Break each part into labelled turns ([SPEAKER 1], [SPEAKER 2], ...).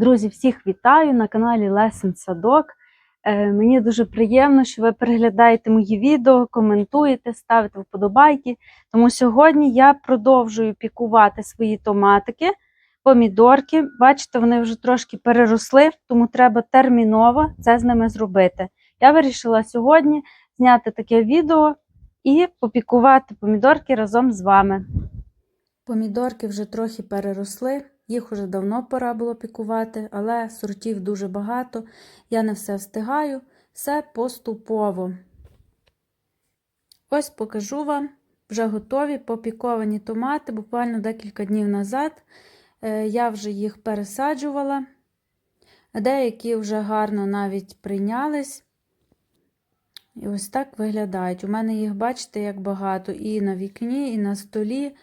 [SPEAKER 1] Друзі, всіх вітаю на каналі Лесен Садок. Е, Мені дуже приємно, що ви переглядаєте мої відео, коментуєте, ставите вподобайки. Тому сьогодні я продовжую пікувати свої томатики, помідорки. Бачите, вони вже трошки переросли, тому треба терміново це з ними зробити. Я вирішила сьогодні зняти таке відео і попікувати помідорки разом з вами. Помідорки вже трохи переросли, їх уже давно пора було пікувати, але сортів дуже багато, я не все встигаю, все поступово. Ось покажу вам вже готові попіковані томати. Буквально декілька днів назад е, я вже їх пересаджувала. Деякі вже гарно навіть прийнялись. І ось так виглядають. У мене їх, бачите, як багато і на вікні, і на столі.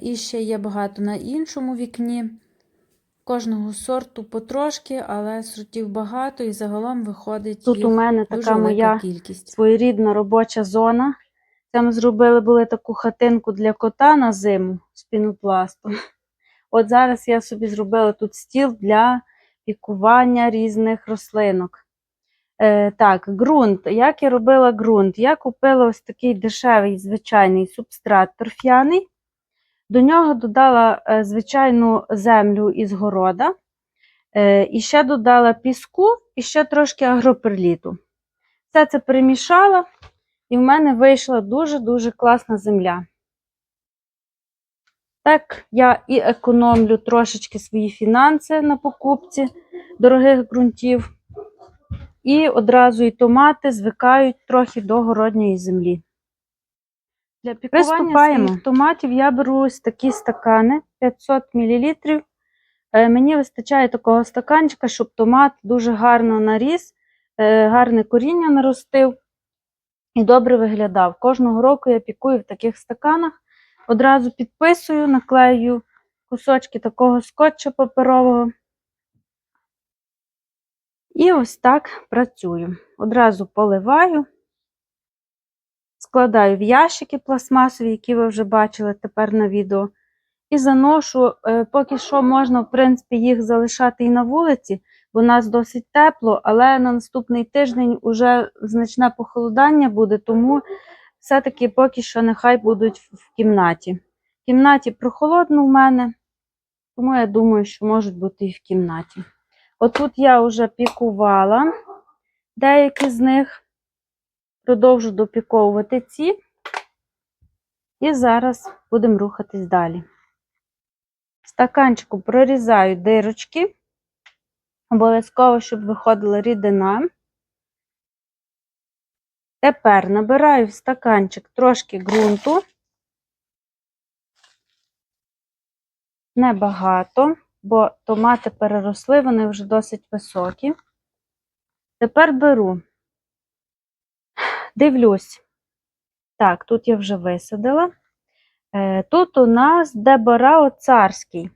[SPEAKER 1] І ще є багато на іншому вікні. Кожного сорту потрошки, але сортів багато і загалом виходить.
[SPEAKER 2] Тут
[SPEAKER 1] їх
[SPEAKER 2] у мене така моя
[SPEAKER 1] кількість.
[SPEAKER 2] своєрідна робоча зона. Ми зробили були таку хатинку для кота на зиму з пінопласту. От зараз я собі зробила тут стіл для пікування різних рослинок. Е, так, ґрунт. Як я робила ґрунт? Я купила ось такий дешевий звичайний субстрат торф'яний. До нього додала е, звичайну землю із города. Е, і ще додала піску і ще трошки агроперліту. Все це перемішала, і в мене вийшла дуже-дуже класна земля. Так, я і економлю трошечки свої фінанси на покупці дорогих ґрунтів. І одразу і томати звикають трохи до городньої землі. Для пікування своїх томатів я беру ось такі стакани 500 мл. Е, Мені вистачає такого стаканчика, щоб томат дуже гарно наріс, е, гарне коріння наростив і добре виглядав. Кожного року я пікую в таких стаканах. Одразу підписую, наклею кусочки такого скотча паперового. І ось так працюю. Одразу поливаю, складаю в ящики пластмасові, які ви вже бачили тепер на відео. І заношу, е, поки що можна, в принципі, їх залишати і на вулиці, бо у нас досить тепло, але на наступний тиждень вже значне похолодання буде, тому все-таки поки що нехай будуть в кімнаті. В кімнаті прохолодно в мене, тому я думаю, що можуть бути і в кімнаті. Отут я вже пікувала деякі з них, продовжу допіковувати ці, і зараз будемо рухатись далі. В стаканчику прорізаю дирочки, обов'язково, щоб виходила рідина. Тепер набираю в стаканчик трошки ґрунту, небагато, бо томати переросли, вони вже досить високі. Тепер беру, дивлюсь. Так, тут я вже висадила. Е, Тут у нас дебарао царський.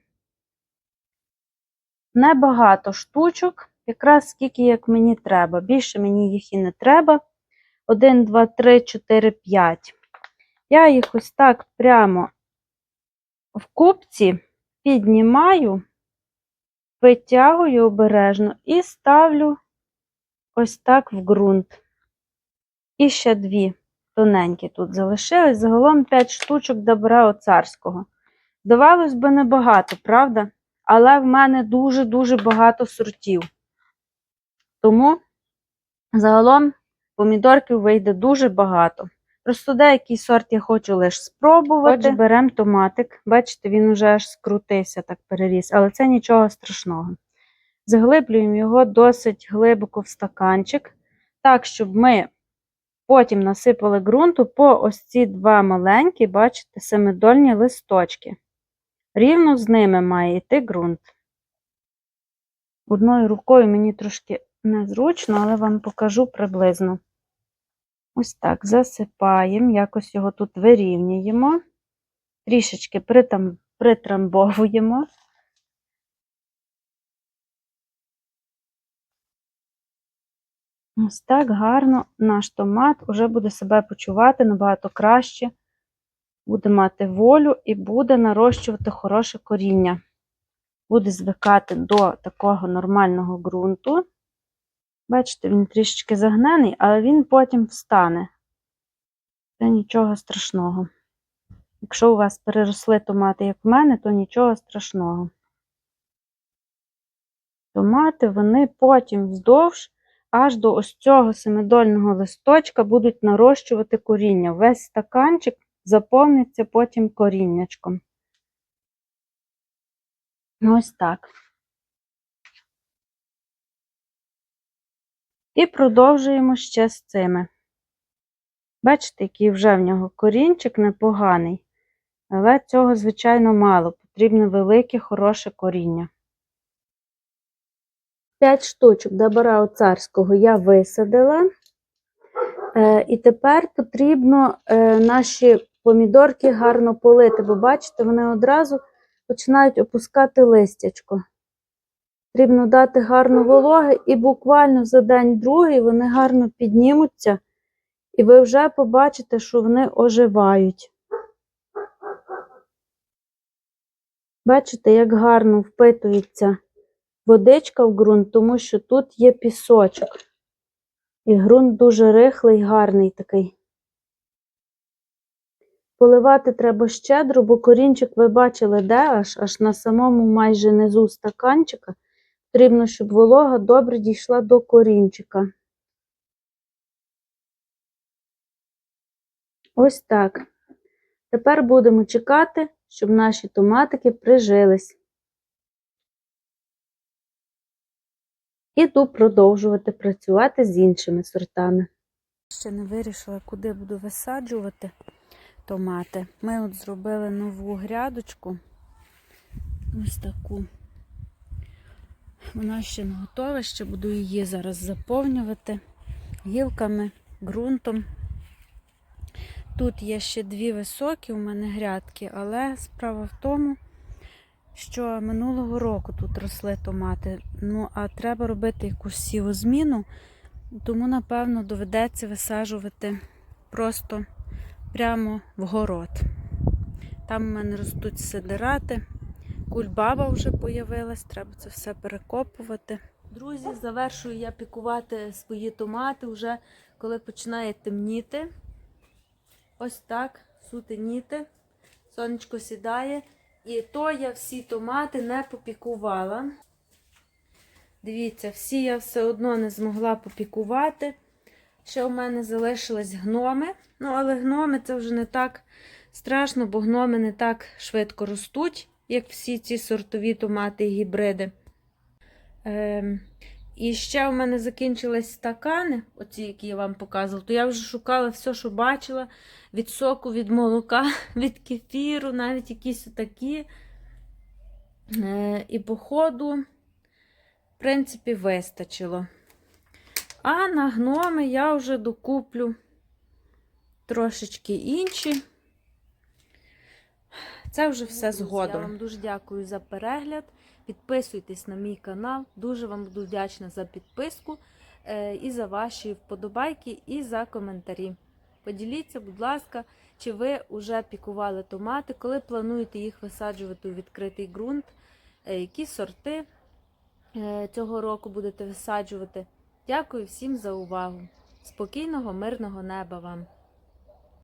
[SPEAKER 2] Небагато штучок, якраз скільки як мені треба. Більше мені їх і не треба. 1, 2, 3, 4, 5. Я їх ось так прямо в купці піднімаю, витягую обережно і ставлю ось так в ґрунт. І ще дві тоненькі тут залишились. Загалом 5 штучок добра царського. Здавалось би, небагато, правда? Але в мене дуже-дуже багато сортів. Тому загалом помідорків вийде дуже багато. Просто деякий сорт я хочу лише спробувати. Отже, беремо томатик. Бачите, він уже аж скрутився, так переріс, але це нічого страшного. Заглиблюємо його досить глибоко в стаканчик, так, щоб ми потім насипали ґрунту по ось ці два маленькі, бачите, семидольні листочки. Рівно з ними має йти ґрунт. Одною рукою мені трошки незручно, але вам покажу приблизно. Ось так засипаємо, якось його тут вирівнюємо, трішечки притам, притрамбовуємо. Ось так гарно наш томат вже буде себе почувати набагато краще, буде мати волю і буде нарощувати хороше коріння. буде звикати до такого нормального ґрунту. Бачите, він трішечки загнений, але він потім встане. Це нічого страшного. Якщо у вас переросли томати, як в мене, то нічого страшного. Томати вони потім вздовж аж до ось цього семидольного листочка будуть нарощувати коріння. Весь стаканчик заповниться потім коріннячком. Ось так. І продовжуємо ще з цими. Бачите, який вже в нього корінчик непоганий. Але цього, звичайно, мало. Потрібне велике, хороше коріння. 5 штучок добара царського я висадила. Е, і тепер потрібно е, наші помідорки гарно полити, бо бачите, вони одразу починають опускати листячко. Потрібно дати гарно вологи, і буквально за день-другий вони гарно піднімуться, і ви вже побачите, що вони оживають. Бачите, як гарно впитується водичка в ґрунт, тому що тут є пісочок. І ґрунт дуже рихлий, гарний такий. Поливати треба щедро, бо корінчик ви бачили, де аж, аж на самому майже низу стаканчика. Потрібно, щоб волога добре дійшла до корінчика. Ось так. Тепер будемо чекати, щоб наші томатики прижились. Іду продовжувати працювати з іншими сортами. Ще не вирішила, куди буду висаджувати томати. Ми от зробили нову грядочку. Ось таку. Вона ще не готова, ще буду її зараз заповнювати гілками, ґрунтом. Тут є ще дві високі у мене грядки, але справа в тому, що минулого року тут росли томати. Ну, а треба робити якусь сівозміну, тому, напевно, доведеться висаджувати просто прямо в город. Там у мене ростуть сидирати, кульбаба вже появилась, треба це все перекопувати. Друзі, завершую я пікувати свої томати вже коли починає темніти. Ось так, сутеніти, сонечко сідає. І то я всі томати не попікувала. Дивіться, всі я все одно не змогла попікувати. Ще у мене залишились гноми. Ну, але гноми це вже не так страшно, бо гноми не так швидко ростуть, як всі ці сортові томати і гібриди. Ем, і ще у мене закінчились стакани, оці, які я вам показувала, то я вже шукала все, що бачила: від соку, від молока, від кефіру, навіть якісь такі. Е, і, по ходу, в принципі, вистачило. А на гноми я вже докуплю трошечки інші. Це вже все згодом. Я вам дуже дякую за перегляд. Підписуйтесь на мій канал. Дуже вам буду вдячна за підписку е, і за ваші вподобайки, і за коментарі. Поділіться, будь ласка, чи ви вже пікували томати, коли плануєте їх висаджувати у відкритий ґрунт, е, які сорти е, цього року будете висаджувати. Дякую всім за увагу. Спокійного, мирного неба вам!